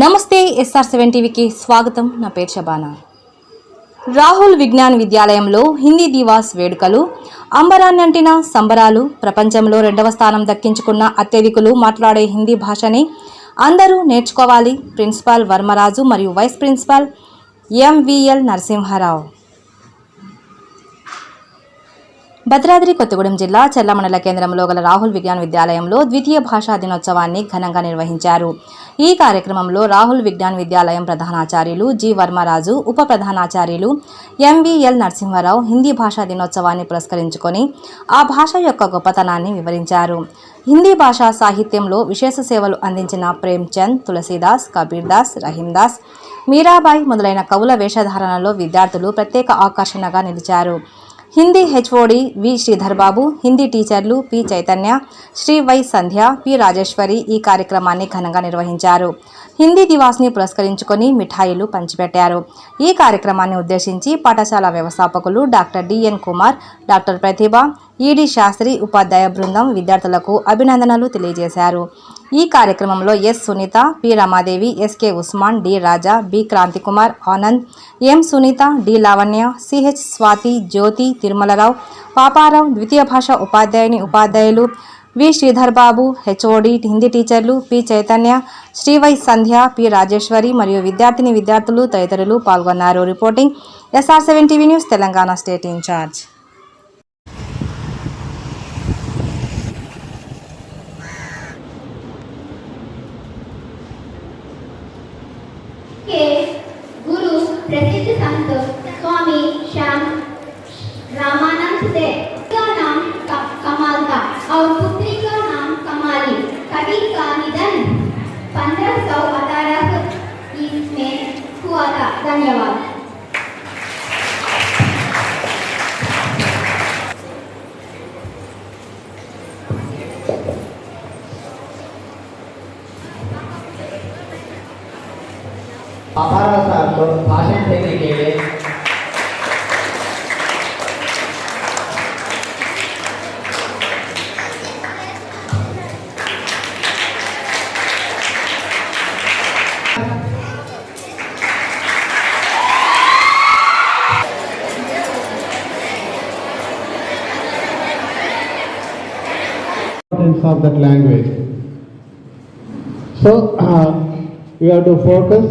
నమస్తే SR seven టీవీకి స్వాగతం. నా పేరు షబానా. రాహుల్ విజ్ఞాన్ విద్యాలయంలో హిందీ దివాస్ వేడుకలు అంబరాన్నంటిన సంబరాలు ప్రపంచంలో రెండవ స్థానం దక్కించుకున్న అత్యధికులు మాట్లాడే హిందీ భాషని అందరూ నేర్చుకోవాలి. ప్రిన్సిపాల్ వర్మరాజు మరియు vice principal MVL Narasimharao. Bhadradri Kothagudem జిల్లా చెల్లమండల కేంద్రంలో గల రాహుల్ విజ్ఞాన్ విద్యాలయంలో ద్వితీయ భాషా దినోత్సవాన్ని ఘనంగా నిర్వహించారు. ఈ కార్యక్రమంలో రాహుల్ విజ్ఞాన్ విద్యాలయం ప్రధానాచార్యులు జి వర్మరాజు ఉప ప్రధానాచార్యులు ఎంవిఎల్ నరసింహారావు హిందీ భాషా దినోత్సవాన్ని పురస్కరించుకొని ఆ భాష యొక్క గొప్పతనాన్ని వివరించారు. హిందీ భాషా సాహిత్యంలో విశేష సేవలు అందించిన ప్రేమ్చంద్ తులసీదాస్ కబీర్దాస్ రహీందాస్ మీరాబాయి మొదలైన కవుల వేషధారణలో విద్యార్థులు ప్రత్యేక ఆకర్షణగా నిలిచారు. హిందీ హెచ్ఓడి వి శ్రీధర్బాబు హిందీ టీచర్లు P Chaitanya Sri Y Sandhya P Rajeshwari ఈ కార్యక్రమాన్ని ఘనంగా నిర్వహించారు. హిందీ దివాస్ని పురస్కరించుకొని మిఠాయిలు పంచిపెట్టారు. ఈ కార్యక్రమాన్ని ఉద్దేశించి పాఠశాల వ్యవస్థాపకులు doctor DN Kumar doctor Pratibha E D Shastri ఉపాధ్యాయ బృందం విద్యార్థులకు అభినందనలు తెలియజేశారు. ఈ కార్యక్రమంలో S Sunitha P Ramadevi SK Usman D Raja B Kranthikumar Anand M Sunitha D Lavanya CH Swathi Jyothi Tirumalarao Paparao ద్వితీయ భాష ఉపాధ్యాయుని ఉపాధ్యాయులు వి శ్రీధర్ బాబు హెచ్ఓడి హిందీ టీచర్లు పి చైతన్య శ్రీవై సంధ్య పి రాజేశ్వరి మరియు విద్యార్థిని విద్యార్థులు తదితరులు పాల్గొన్నారు. Reporting SR seven TV news Telangana state incharge. Sant Swami Shyam Ramanand से। का नाम कमाल था और पुत्री का नाम कमाली। का निधन पंद्रह सौ अठारह हुआ था। धन्यवाद। को भाषण देने के लिए importance of that language. So, uh, you have to focus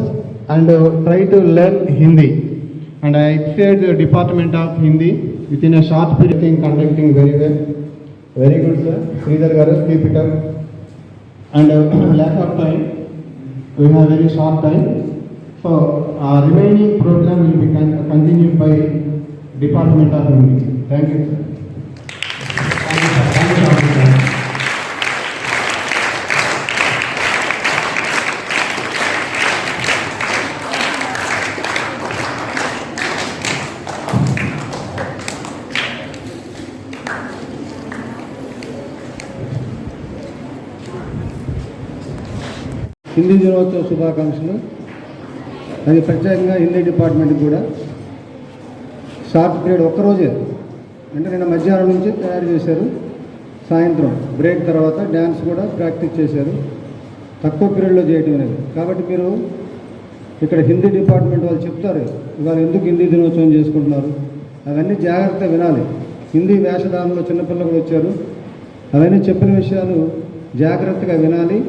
and uh, try to learn Hindi. And I said the Department of Hindi within a short period thing conducting very well. Very good, sir. Sridhar Garu, keep it up. And uh, lack of time, we have very short time. So, uh, remaining program will be con- continued by Department of Hindi. Thank you, sir. Hindi దినోత్సవ శుభాకాంక్షలు. అది ప్రత్యేకంగా Hindi department కూడా. Short period ఒక్కరోజే. అంటే నిన్న మధ్యాహ్నం నుంచి తయారు చేశారు. సాయంత్రం బ్రేక్ తర్వాత డ్యాన్స్ కూడా ప్రాక్టీస్ చేశారు. తక్కువ పీరియడ్లో చేయటం అనేది కాబట్టి మీరు ఇక్కడ హిందీ డిపార్ట్మెంట్ వాళ్ళు చెప్తారు ఇవాళ ఎందుకు హిందీ దినోత్సవం చేసుకుంటున్నారు? అవన్నీ జాగ్రత్తగా వినాలి. హిందీ వేషధారణలో చిన్నపిల్లలు కూడా వచ్చారు. అవన్నీ చెప్పిన విషయాలు జాగ్రత్తగా వినాలి.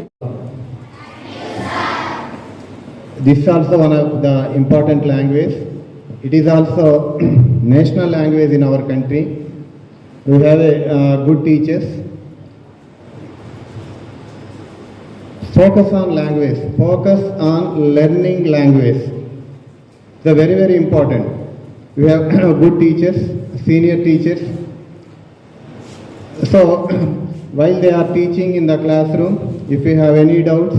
This is also one of the important language. It is also national language in our country. We have a, uh, good teachers. Focus on language. Focus on learning language. It's very very important. We have good teachers, senior teachers. So while they are teaching in the classroom, if you have any doubts,